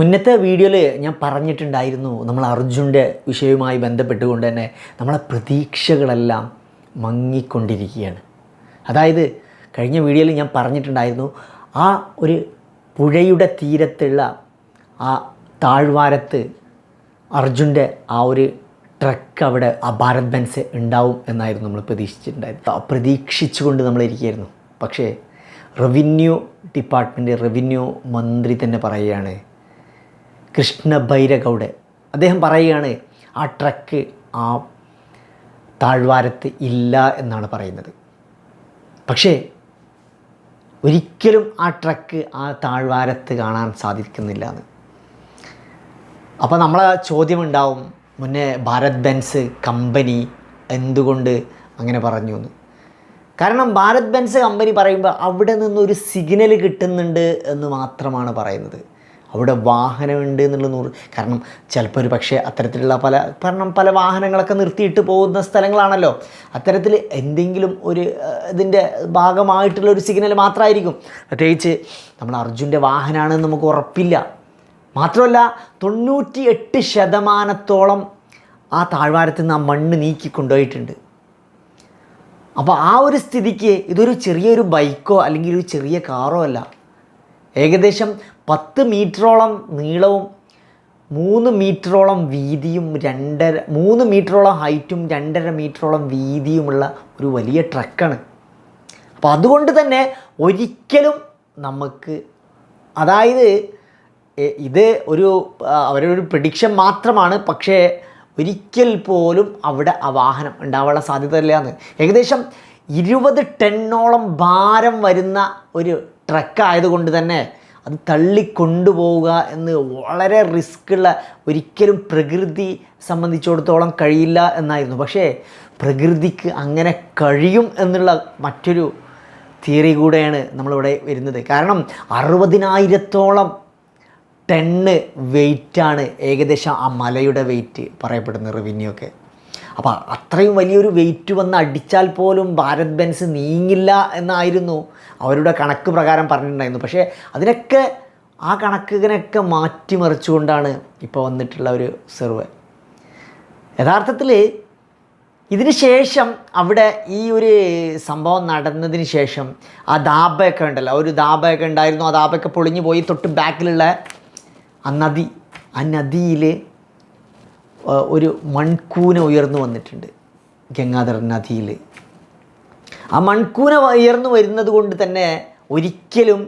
മുന്നത്തെ വീഡിയോയിൽ ഞാൻ പറഞ്ഞിട്ടുണ്ടായിരുന്നു നമ്മൾ അർജുന്റെ വിഷയവുമായി ബന്ധപ്പെട്ടുകൊണ്ട് തന്നെ നമ്മളെ പ്രതീക്ഷകളെല്ലാം മങ്ങിക്കൊണ്ടിരിക്കുകയാണ്. അതായത് കഴിഞ്ഞ വീഡിയോയിൽ ഞാൻ പറഞ്ഞിട്ടുണ്ടായിരുന്നു ആ ഒരു പുഴയുടെ തീരത്തുള്ള ആ താഴ്വാരത്ത് അർജുന്റെ ആ ഒരു ട്രക്ക് അവിടെ ആ ഭാരത് ബെൻസ് ഉണ്ടാവും എന്നായിരുന്നു നമ്മൾ പ്രതീക്ഷിച്ചിട്ടുണ്ടായിരുന്നു ആ പ്രതീക്ഷിച്ചുകൊണ്ട് നമ്മളിരിക്കുകയായിരുന്നു പക്ഷേ റവന്യൂ ഡിപ്പാർട്ട്മെന്റ് റവന്യൂ മന്ത്രി തന്നെ പറയുകയാണ് കൃഷ്ണ ഭൈരഗൗഡ് അദ്ദേഹം പറയുകയാണ് ആ ട്രക്ക് ആ താഴ്വാരത്ത് ഇല്ല എന്നാണ് പറയുന്നത്. പക്ഷേ ഒരിക്കലും ആ ട്രക്ക് ആ താഴ്വാരത്ത് കാണാൻ സാധിക്കുന്നില്ല എന്ന്. അപ്പോൾ നമ്മളെ ചോദ്യമുണ്ടാവും മുന്നേ ഭാരത് ബെൻസ് കമ്പനി എന്തുകൊണ്ട് അങ്ങനെ പറഞ്ഞു എന്ന്? കാരണം ഭാരത് ബെൻസ് കമ്പനി പറയുമ്പോൾ അവിടെ നിന്നൊരു സിഗ്നൽ കിട്ടുന്നുണ്ട് എന്ന് മാത്രമാണ് പറയുന്നത്. അവിടെ വാഹനമുണ്ട് എന്നുള്ള നൂറ് കാരണം ചിലപ്പോൾ ഒരു പക്ഷേ അത്തരത്തിലുള്ള പല കാരണം പല വാഹനങ്ങളൊക്കെ നിർത്തിയിട്ട് പോകുന്ന സ്ഥലങ്ങളാണല്ലോ. അത്തരത്തിൽ എന്തെങ്കിലും ഒരു ഇതിന്റെ ഭാഗമായിട്ടുള്ള ഒരു സിഗ്നൽ മാത്രമായിരിക്കും. പ്രത്യേകിച്ച് നമ്മൾ അർജുന്റെ വാഹനമാണെന്ന് നമുക്ക് ഉറപ്പില്ല. മാത്രമല്ല തൊണ്ണൂറ്റി എട്ട് ശതമാനത്തോളം ആ താഴ്വാരത്തിൽ നിന്ന് ആ മണ്ണ് നീക്കി കൊണ്ടുപോയിട്ടുണ്ട് അപ്പോൾ ആ ഒരു സ്ഥിതിക്ക് ഇതൊരു ചെറിയൊരു ബൈക്കോ അല്ലെങ്കിൽ ഒരു ചെറിയ കാറോ അല്ല. ഏകദേശം പത്ത് മീറ്ററോളം നീളവും മൂന്ന് മീറ്ററോളം വീതിയും രണ്ടര മൂന്ന് മീറ്ററോളം ഹൈറ്റും രണ്ടര മീറ്ററോളം വീതിയുമുള്ള ഒരു വലിയ ട്രക്കാണ്. അപ്പോൾ അതുകൊണ്ട് തന്നെ ഒരിക്കലും നമുക്ക് അതായത് ഇത് ഒരു അവരുടെ ഒരു പ്രഡിക്ഷൻ മാത്രമാണ് പക്ഷേ ഒരിക്കൽ പോലും അവിടെ ആ വാഹനം ഉണ്ടാവാനുള്ള സാധ്യതയില്ല എന്ന് ഏകദേശം ഇരുപത് ടണ്ണോളം ഭാരം വരുന്ന ഒരു ട്രക്കായതുകൊണ്ട് തന്നെ അത് തള്ളിക്കൊണ്ടുപോവുക എന്ന് വളരെ റിസ്ക്കുള്ള ഒരിക്കലും പ്രകൃതി സംബന്ധിച്ചിടത്തോളം കഴിയില്ല എന്നായിരുന്നു. പക്ഷേ പ്രകൃതിക്ക് അങ്ങനെ കഴിയും എന്നുള്ള മറ്റൊരു തിയറി കൂടെയാണ് നമ്മളിവിടെ വരുന്നത്. കാരണം അറുപതിനായിരത്തോളം ടണ്ണ് വെയിറ്റാണ് ഏകദേശം ആ മലയുടെ വെയിറ്റ് പറയപ്പെടുന്ന റവന്യൂ ഒക്കെ. അപ്പോൾ അത്രയും വലിയൊരു വെയിറ്റ് വന്ന് അടിച്ചാൽ പോലും ഭാരത് ബെൻസ് നീങ്ങില്ല എന്നായിരുന്നു അവരുടെ കണക്ക് പ്രകാരം പറഞ്ഞിട്ടുണ്ടായിരുന്നു പക്ഷേ അതിനൊക്കെ ആ കണക്കിനൊക്കെ മാറ്റിമറിച്ചുകൊണ്ടാണ് ഇപ്പോൾ വന്നിട്ടുള്ള ഒരു സെർവ്. യഥാർത്ഥത്തിൽ ഇതിന് ശേഷം അവിടെ ഈ ഒരു സംഭവം നടന്നതിന് ശേഷം ആ ദാബയൊക്കെ ഉണ്ടല്ലോ ഒരു ദാബയൊക്കെ ഉണ്ടായിരുന്നു. ആ ദാബയൊക്കെ പൊളിഞ്ഞു പോയി തൊട്ട് ബാക്കിലുള്ള ആ നദി ആ നദിയിൽ ഒരു മൺകൂന ഉയർന്നു വന്നിട്ടുണ്ട് ഗംഗാധർ നദിയിൽ. ആ മൺകൂന ഉയർന്നു വരുന്നത് കൊണ്ട് തന്നെ ഒരിക്കലും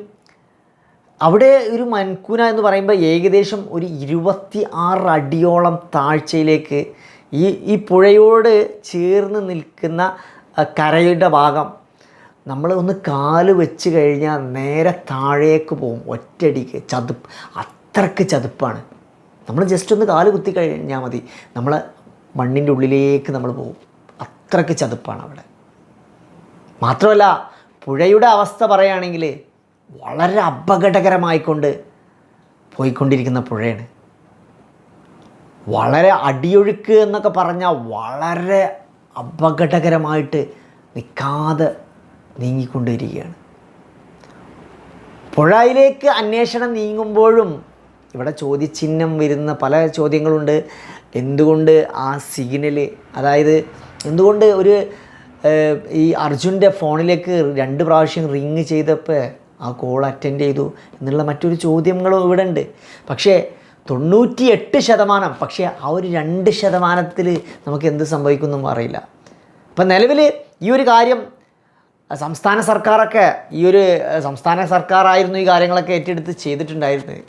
അവിടെ ഒരു മൺകൂന എന്ന് പറയുമ്പോൾ ഏകദേശം ഒരു ഇരുപത്തി ആറ് അടിയോളം താഴ്ചയിലേക്ക് ഈ ഈ പുഴയോട് ചേർന്ന് നിൽക്കുന്ന കരയുടെ ഭാഗം നമ്മൾ ഒന്ന് കാൽ വെച്ച് കഴിഞ്ഞാൽ നേരെ താഴേക്ക് പോകും. ഒറ്റടിക്ക് ചതുപ്പ് അത്രയ്ക്ക് ചതുപ്പാണ്. നമ്മൾ ജസ്റ്റ് ഒന്ന് കാൽ കുത്തി കഴിഞ്ഞാൽ മതി. നമ്മൾ മണ്ണിന്റെ ഉള്ളിലേക്ക് നമ്മൾ പോകും. അത്രയ്ക്ക് ചതുപ്പാണ് അവിടെ. മാത്രമല്ല പുഴയുടെ അവസ്ഥ പറയുകയാണെങ്കിൽ വളരെ അപകടകരമായിക്കൊണ്ട് പോയിക്കൊണ്ടിരിക്കുന്ന പുഴയാണ്. വളരെ അടിയൊഴുക്ക് എന്നൊക്കെ പറഞ്ഞാൽ വളരെ അപകടകരമായിട്ട് നിൽക്കാതെ നീങ്ങിക്കൊണ്ടിരിക്കുകയാണ്. പുഴയിലേക്ക് അന്വേഷണം നീങ്ങുമ്പോഴും ഇവിടെ ചോദ്യചിഹ്നം വരുന്ന പല ചോദ്യങ്ങളുണ്ട്. എന്തുകൊണ്ട് ആ സിഗ്നൽ അതായത് എന്തുകൊണ്ട് ഒരു ഈ അർജുന്റെ ഫോണിലേക്ക് രണ്ട് പ്രാവശ്യം റിങ് ചെയ്തപ്പോൾ ആ കോൾ അറ്റൻഡ് ചെയ്തു എന്നുള്ള മറ്റൊരു ചോദ്യങ്ങളും ഇവിടെ ഉണ്ട് പക്ഷേ തൊണ്ണൂറ്റി എട്ട് ശതമാനം പക്ഷേ ആ ഒരു രണ്ട് ശതമാനത്തിൽ നമുക്ക് എന്ത് സംഭവിക്കുമെന്നും അറിയില്ല. ഇപ്പം നിലവിൽ ഈ ഒരു കാര്യം സംസ്ഥാന സർക്കാരൊക്കെ ഈ ഒരു സംസ്ഥാന സർക്കാരായിരുന്നു ഈ കാര്യങ്ങളൊക്കെ ഏറ്റെടുത്ത് ചെയ്തിട്ടുണ്ടായിരുന്നത്.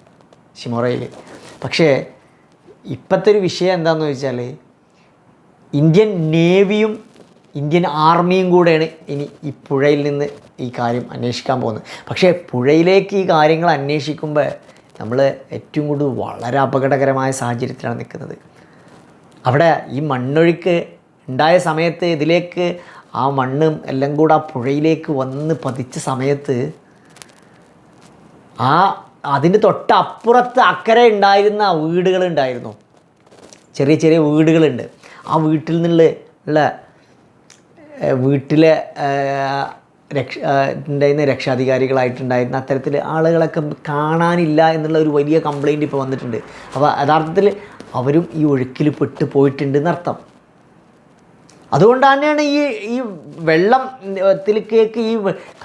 ഷിമോറയിൽ പക്ഷേ ഇപ്പോഴത്തെ ഒരു വിഷയം എന്താണെന്ന് വെച്ചാൽ ഇന്ത്യൻ നേവിയും ഇന്ത്യൻ ആർമിയും കൂടെയാണ് ഇനി ഈ പുഴയിൽ നിന്ന് ഈ കാര്യം അന്വേഷിക്കാൻ പോകുന്നത്. പക്ഷേ പുഴയിലേക്ക് ഈ കാര്യങ്ങൾ അന്വേഷിക്കുമ്പോൾ നമ്മൾ ഏറ്റവും കൂടുതൽ വളരെ അപകടകരമായ സാഹചര്യത്തിലാണ് നിൽക്കുന്നത്. അവിടെ ഈ മണ്ണൊഴുക്ക് ഉണ്ടായ സമയത്ത് ഇതിലേക്ക് ആ മണ്ണും എല്ലാം കൂടെ ആ പുഴയിലേക്ക് വന്ന് പതിച്ച സമയത്ത് ആ അതിന്റെ തൊട്ടപ്പുറത്ത് അക്കരെ ഉണ്ടായിരുന്ന വീടുകളുണ്ടായിരുന്നു. ചെറിയ ചെറിയ വീടുകളുണ്ട്. ആ വീട്ടിൽ നിന്നുള്ള ഉള്ള വീട്ടിലെ രക്ഷ ഉണ്ടായിരുന്ന രക്ഷാധികാരികളായിട്ടുണ്ടായിരുന്ന അത്തരത്തിൽ ആളുകളൊക്കെ കാണാനില്ല എന്നുള്ള ഒരു വലിയ കംപ്ലൈന്റ് ഇപ്പോൾ വന്നിട്ടുണ്ട്. അപ്പോൾ യഥാർത്ഥത്തിൽ അവരും ഈ ഒഴുക്കിൽ പെട്ട് പോയിട്ടുണ്ട് എന്നർത്ഥം അതുകൊണ്ട് തന്നെയാണ് ഈ ഈ വെള്ളത്തിലേക്ക് ഈ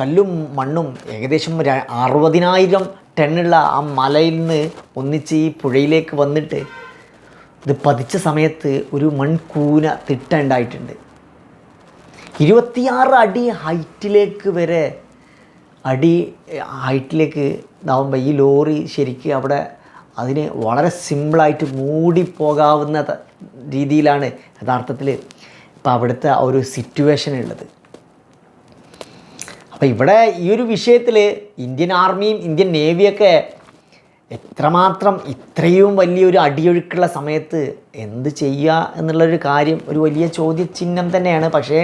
കല്ലും മണ്ണും ഏകദേശം അറുപതിനായിരം ടണ്ണുള്ള ആ മലയിൽ നിന്ന് ഒന്നിച്ച് ഈ പുഴയിലേക്ക് വന്നിട്ട് ഇത് പതിച്ച സമയത്ത് ഒരു മൺകൂന തിട്ട ഉണ്ടായിട്ടുണ്ട്. ഇരുപത്തിയാറ് അടി ഹൈറ്റിലേക്ക് വരെ അടി ഹൈറ്റിലേക്ക് ഇതാവുമ്പോൾ ഈ ലോറി ശരിക്ക് അവിടെ അതിന് വളരെ സിമ്പിളായിട്ട് മൂടിപ്പോകാവുന്ന രീതിയിലാണ് യഥാർത്ഥത്തിൽ ഇപ്പോൾ അവിടുത്തെ ആ ഒരു സിറ്റുവേഷൻ ഉള്ളത് അപ്പോൾ ഇവിടെ ഈ ഒരു വിഷയത്തിൽ ഇന്ത്യൻ ആർമിയും ഇന്ത്യൻ നേവിയൊക്കെ എത്രമാത്രം ഇത്രയും വലിയൊരു അടിയൊഴുക്കുള്ള സമയത്ത് എന്ത് ചെയ്യുക എന്നുള്ളൊരു കാര്യം ഒരു വലിയ ചോദ്യചിഹ്നം തന്നെയാണ്. പക്ഷേ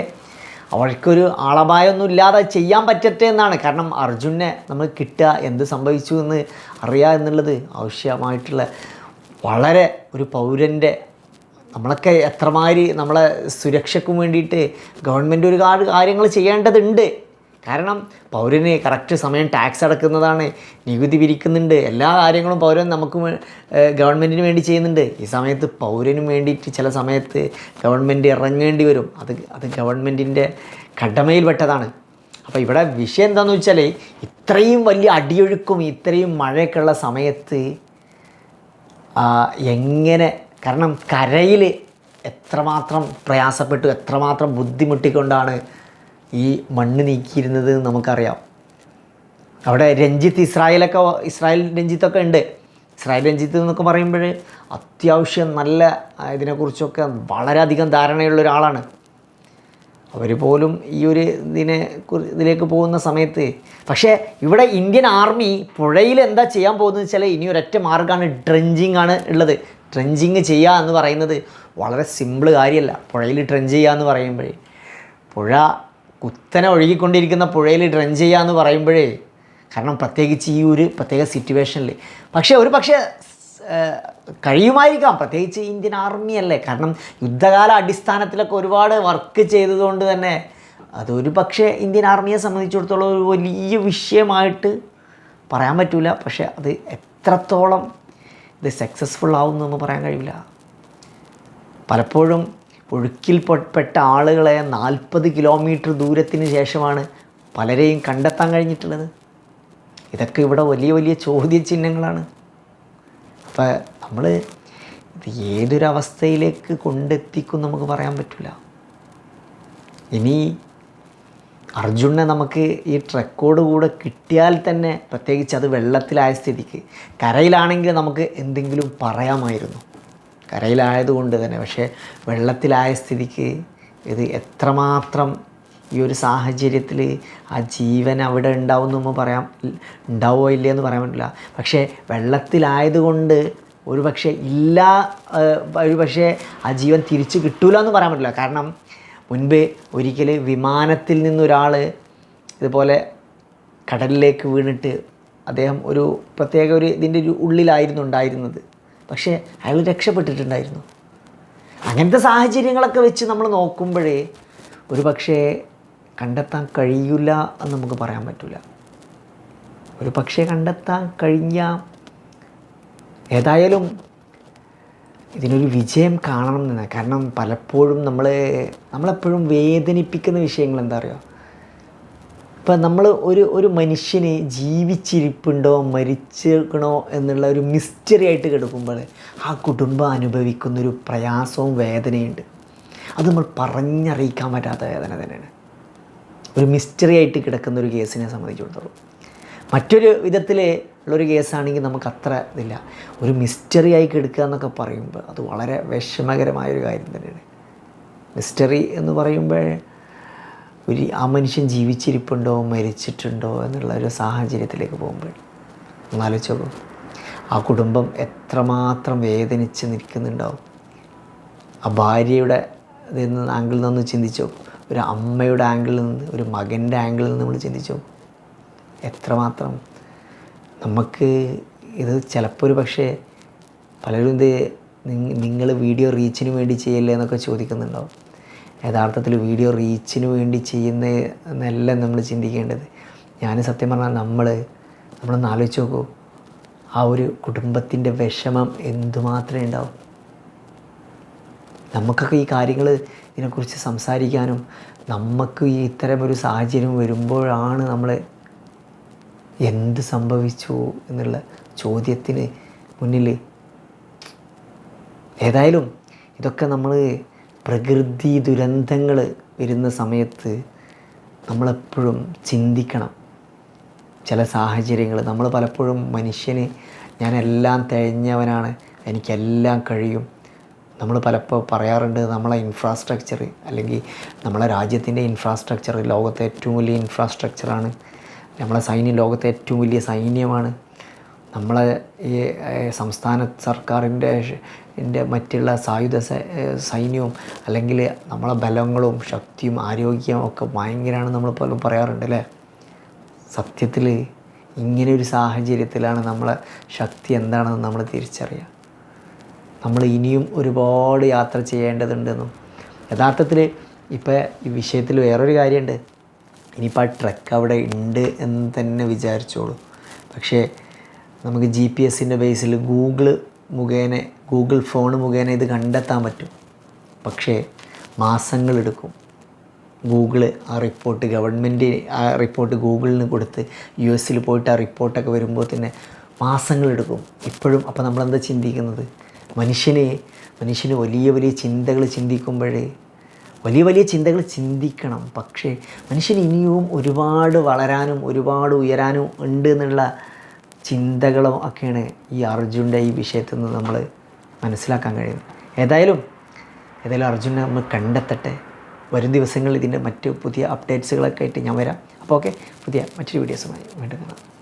അവർക്കൊരു ആളപായമൊന്നും ഇല്ലാതെ ചെയ്യാൻ പറ്റട്ടെ എന്നാണ്. കാരണം അർജുനെ നമ്മൾ കിട്ടുക എന്ത് സംഭവിച്ചു എന്ന് അറിയുക എന്നുള്ളത് ആവശ്യമായിട്ടുള്ള വളരെ ഒരു പൗരന്റെ നമ്മളൊക്കെ എത്രമാതിരി നമ്മളെ സുരക്ഷയ്ക്കും വേണ്ടിയിട്ട് ഗവൺമെന്റ് ഒരുപാട് കാര്യങ്ങൾ ചെയ്യേണ്ടതുണ്ട്. കാരണം പൗരന് കറക്റ്റ് സമയം ടാക്സ് അടക്കുന്നതാണ് നികുതി പിരിക്കുന്നുണ്ട് എല്ലാ കാര്യങ്ങളും പൗരൻ നമുക്ക് ഗവൺമെന്റിന് വേണ്ടി ചെയ്യുന്നുണ്ട്. ഈ സമയത്ത് പൗരന് വേണ്ടിയിട്ട് ചില സമയത്ത് ഗവൺമെന്റ് ഇറങ്ങേണ്ടി വരും. അത് അത് ഗവൺമെന്റിന്റെ കടമയിൽപ്പെട്ടതാണ്. അപ്പോൾ ഇവിടെ വിഷയം എന്താണെന്ന് വെച്ചാൽ ഇത്രയും വലിയ അടിയൊഴുക്കും ഇത്രയും മഴയൊക്കെ ഉള്ള സമയത്ത് എങ്ങനെ കാരണം കരയിൽ എത്രമാത്രം പ്രയാസപ്പെട്ടു എത്രമാത്രം ബുദ്ധിമുട്ടിക്കൊണ്ടാണ് ഈ മണ്ണ് നീക്കിയിരുന്നത് നമുക്കറിയാം. അവിടെ രഞ്ജിത്ത് ഇസ്രായേലൊക്കെ ഇസ്രായേൽ രഞ്ജിത്തൊക്കെ ഉണ്ട്. ഇസ്രായേൽ രഞ്ജിത്ത് എന്നൊക്കെ പറയുമ്പോൾ അത്യാവശ്യം നല്ല ഇതിനെക്കുറിച്ചൊക്കെ വളരെയധികം ധാരണയുള്ള ഒരാളാണ്. അവർ പോലും ഈ ഒരു ഇതിനെ ഇതിലേക്ക് പോകുന്ന സമയത്ത് പക്ഷേ ഇവിടെ ഇന്ത്യൻ ആർമി പുഴയിൽ എന്താ ചെയ്യാൻ പോകുന്നത് വെച്ചാൽ ഇനി ഒരൊറ്റ മാർഗമാണ് ഡ്രഞ്ചിങ് ആണ് ഉള്ളത്. ഡ്രഞ്ചിങ് ചെയ്യുക എന്ന് പറയുന്നത് വളരെ സിമ്പിൾ കാര്യമല്ല. പുഴയിൽ ഡ്രഞ്ച് ചെയ്യുക എന്ന് പറയുമ്പോഴേ. പുഴ കുത്തനെ ഒഴുകിക്കൊണ്ടിരിക്കുന്ന പുഴയിൽ ഡ്രഞ്ച് ചെയ്യുക എന്ന് പറയുമ്പോഴേ കാരണം പ്രത്യേകിച്ച് ഈ ഒരു പ്രത്യേക സിറ്റുവേഷനിൽ പക്ഷേ ഒരു പക്ഷേ കഴിയുമായിരിക്കാം. പ്രത്യേകിച്ച് ഇന്ത്യൻ ആർമി അല്ലേ? കാരണം യുദ്ധകാല അടിസ്ഥാനത്തിലൊക്കെ ഒരുപാട് വർക്ക് ചെയ്തതുകൊണ്ട് തന്നെ അതൊരു പക്ഷേ ഇന്ത്യൻ ആർമിയെ സംബന്ധിച്ചിടത്തോളം ഒരു വലിയ വിഷയമായിട്ട് പറയാൻ പറ്റില്ല പക്ഷേ അത് എത്രത്തോളം ഇത് സക്സസ്ഫുൾ ആവും എന്ന് പറയാൻ കഴിയില്ല. പലപ്പോഴും ഒഴുക്കിൽ പെട്ട ആളുകളെ നാൽപ്പത് കിലോമീറ്റർ ദൂരത്തിന് ശേഷമാണ് പലരെയും കണ്ടെത്താൻ കഴിഞ്ഞിട്ടുള്ളത്. ഇതൊക്കെ ഇവിടെ വലിയ വലിയ ചോദ്യചിഹ്നങ്ങളാണ് അപ്പോൾ നമ്മൾ ഇത് ഏതൊരവസ്ഥയിലേക്ക് കൊണ്ടെത്തിക്കും നമുക്ക് പറയാൻ പറ്റില്ല ഇനി അർജുനെ നമുക്ക് ഈ ട്രക്കോട് കൂടെ കിട്ടിയാൽ തന്നെ പ്രത്യേകിച്ച് അത് വെള്ളത്തിലായ സ്ഥിതിക്ക് കരയിലാണെങ്കിൽ നമുക്ക് എന്തെങ്കിലും പറയാമായിരുന്നു. കരയിലായതുകൊണ്ട് തന്നെ പക്ഷേ വെള്ളത്തിലായ സ്ഥിതിക്ക് ഇത് എത്രമാത്രം ഈ ഒരു സാഹചര്യത്തിൽ ആ ജീവൻ അവിടെ ഉണ്ടാവും എന്ന് പറയാം ഉണ്ടാവോ ഇല്ലേ എന്ന് പറയാൻ പറ്റില്ല. പക്ഷേ വെള്ളത്തിലായതുകൊണ്ട് ഒരു പക്ഷേ ഇല്ല ഒരു പക്ഷേ ആ ജീവൻ തിരിച്ച് കിട്ടൂല എന്ന് പറയാൻ പറ്റില്ല. കാരണം മുൻപ് ഒരിക്കൽ വിമാനത്തിൽ നിന്നൊരാൾ ഇതുപോലെ കടലിലേക്ക് വീണിട്ട് അദ്ദേഹം ഒരു പ്രത്യേക ഒരു ഇതിന്റെ ഒരു ഉള്ളിലായിരുന്നു ഉണ്ടായിരുന്നത്. പക്ഷേ അയാൾ രക്ഷപ്പെട്ടിട്ടുണ്ടായിരുന്നു. അങ്ങനത്തെ സാഹചര്യങ്ങളൊക്കെ വെച്ച് നമ്മൾ നോക്കുമ്പോഴേ ഒരു പക്ഷേ കണ്ടെത്താൻ കഴിയില്ല എന്ന് നമുക്ക് പറയാൻ പറ്റില്ല ഒരു പക്ഷേ കണ്ടെത്താൻ കഴിഞ്ഞ ഏതായാലും ഇതിനൊരു വിജയം കാണണം എന്നാണ്. കാരണം പലപ്പോഴും നമ്മൾ നമ്മളെപ്പോഴും വേദനിപ്പിക്കുന്ന വിഷയങ്ങൾ എന്താ പറയുക ഇപ്പം നമ്മൾ ഒരു ഒരു മനുഷ്യന് ജീവിച്ചിരിപ്പുണ്ടോ മരിച്ചിരിക്കണോ എന്നുള്ള ഒരു മിസ്റ്ററി ആയിട്ട് കിടക്കുമ്പോൾ ആ കുടുംബം അനുഭവിക്കുന്നൊരു പ്രയാസവും വേദനയുണ്ട്. അത് നമ്മൾ പറഞ്ഞറിയിക്കാൻ പറ്റാത്ത വേദന തന്നെയാണ്. ഒരു മിസ്റ്ററി ആയിട്ട് കിടക്കുന്ന ഒരു കേസിനെ സംബന്ധിച്ചിടത്തോളം. മറ്റൊരു വിധത്തിൽ ഉള്ളൊരു കേസാണെങ്കിൽ നമുക്ക് അത്ര ഇതില്ല. ഒരു മിസ്റ്ററി ആയി കിടക്കുക എന്നൊക്കെ പറയുമ്പോൾ അത് വളരെ വിഷമകരമായൊരു കാര്യം തന്നെയാണ്. മിസ്റ്ററി എന്ന് പറയുമ്പോൾ ഒരു ആ മനുഷ്യൻ ജീവിച്ചിരിപ്പുണ്ടോ മരിച്ചിട്ടുണ്ടോ എന്നുള്ള ഒരു സാഹചര്യത്തിലേക്ക് പോകുമ്പോൾ ഒന്നാലോചിച്ചോ ആ കുടുംബം എത്രമാത്രം വേദനിച്ച് നിൽക്കുന്നുണ്ടാവും. ആ ഭാര്യയുടെ നിന്ന് ആംഗിളിൽ നിന്ന് ചിന്തിച്ചോ. ഒരു അമ്മയുടെ ആംഗിളിൽ നിന്ന് ഒരു മകന്റെ ആംഗിളിൽ നിന്ന് നമ്മൾ ചിന്തിച്ചോ. എത്രമാത്രം നമുക്ക് ഇത് ചിലപ്പോൾ ഒരു പക്ഷേ പലരും ഇത് നിങ്ങൾ വീഡിയോ റീച്ചിന് വേണ്ടി ചെയ്യല്ലേ എന്നൊക്കെ ചോദിക്കുന്നുണ്ടാവും. യഥാർത്ഥത്തിൽ വീഡിയോ റീച്ചിന് വേണ്ടി ചെയ്യുന്ന എന്നല്ല നമ്മൾ ചിന്തിക്കേണ്ടത്. ഞാൻ സത്യം പറഞ്ഞാൽ നമ്മൾ നമ്മളൊന്ന് ആലോചിച്ച് നോക്കൂ. ആ ഒരു കുടുംബത്തിന്റെ വിഷമം എന്തുമാത്രമേ ഉണ്ടാവും? നമുക്കൊക്കെ ഈ കാര്യങ്ങൾ ഇതിനെക്കുറിച്ച് സംസാരിക്കാനും നമുക്ക് ഈ ഇത്തരം ഒരു സാഹചര്യം വരുമ്പോഴാണ് നമ്മൾ എന്ത് സംഭവിച്ചു എന്നുള്ള ചോദ്യത്തിന് മുന്നിൽ ഏതായാലും ഇതൊക്കെ നമ്മൾ പ്രകൃതി ദുരന്തങ്ങൾ വരുന്ന സമയത്ത് നമ്മളെപ്പോഴും ചിന്തിക്കണം. ചില സാഹചര്യങ്ങൾ നമ്മൾ പലപ്പോഴും മനുഷ്യന് ഞാനെല്ലാം തികഞ്ഞവനാണ് എനിക്കെല്ലാം കഴിയും. നമ്മൾ പലപ്പോൾ പറയാറുണ്ട് നമ്മളെ ഇൻഫ്രാസ്ട്രക്ചർ അല്ലെങ്കിൽ നമ്മളെ രാജ്യത്തിന്റെ ഇൻഫ്രാസ്ട്രക്ചർ ലോകത്തെ ഏറ്റവും വലിയ ഇൻഫ്രാസ്ട്രക്ചറാണ് നമ്മളെ സൈന്യം ലോകത്തെ ഏറ്റവും വലിയ സൈന്യമാണ്. നമ്മളെ ഈ സംസ്ഥാന സർക്കാരിന്റെ ഷ്- മറ്റുള്ള സായുധ സൈന്യവും അല്ലെങ്കിൽ നമ്മളെ ബലങ്ങളും ശക്തിയും ആരോഗ്യവും ഒക്കെ ഭയങ്കരമാണ് നമ്മൾ പോലും പറയാറുണ്ട് അല്ലേ? സത്യത്തിൽ ഇങ്ങനെ ഒരു സാഹചര്യത്തിലാണ് നമ്മളെ ശക്തി എന്താണെന്ന് നമ്മൾ തിരിച്ചറിയുക. നമ്മൾ ഇനിയും ഒരുപാട് യാത്ര ചെയ്യേണ്ടതുണ്ടെന്നും യഥാർത്ഥത്തിൽ ഇപ്പോൾ ഈ വിഷയത്തിൽ വേറൊരു കാര്യമുണ്ട്. ഇനിയിപ്പോൾ ആ ട്രക്ക് അവിടെ ഉണ്ട് എന്ന് തന്നെ വിചാരിച്ചോളൂ. പക്ഷേ നമുക്ക് ജി പി എസിന്റെ ബേസിൽ ഗൂഗിൾ മുഖേന ഗൂഗിൾ ഫോൺ മുഖേന ഇത് കണ്ടെത്താൻ പറ്റും. പക്ഷേ മാസങ്ങളെടുക്കും ഗൂഗിൾ ആ റിപ്പോർട്ട് ഗവൺമെന്റ് ആ റിപ്പോർട്ട് ഗൂഗിളിന് കൊടുത്ത് യു എസിൽ പോയിട്ട് ആ റിപ്പോർട്ടൊക്കെ വരുമ്പോൾ തന്നെ മാസങ്ങളെടുക്കും ഇപ്പോഴും അപ്പോൾ നമ്മളെന്താ ചിന്തിക്കുന്നത്? മനുഷ്യനെ മനുഷ്യന് വലിയ വലിയ ചിന്തകൾ ചിന്തിക്കുമ്പോഴേ വലിയ വലിയ ചിന്തകൾ ചിന്തിക്കണം. പക്ഷേ മനുഷ്യൻ ഇനിയും ഒരുപാട് വളരാനും ഒരുപാട് ഉയരാനും ഉണ്ട് എന്നുള്ള ചിന്തകളും ഒക്കെയാണ് ഈ അർജുന്റെ ഈ വിഷയത്തിൽ നിന്ന് നമ്മൾ മനസ്സിലാക്കാൻ കഴിയുന്നത്. ഏതായാലും ഏതായാലും അർജുനെ നമ്മൾ കണ്ടെത്തട്ടെ. വരും ദിവസങ്ങളിൽ ഇതിന്റെ മറ്റ് പുതിയ അപ്ഡേറ്റ്സുകളൊക്കെ ആയിട്ട് ഞാൻ വരാം. അപ്പോൾ ഓക്കെ പുതിയ മറ്റൊരു വീഡിയോസുമായി വീണ്ടും കാണാം.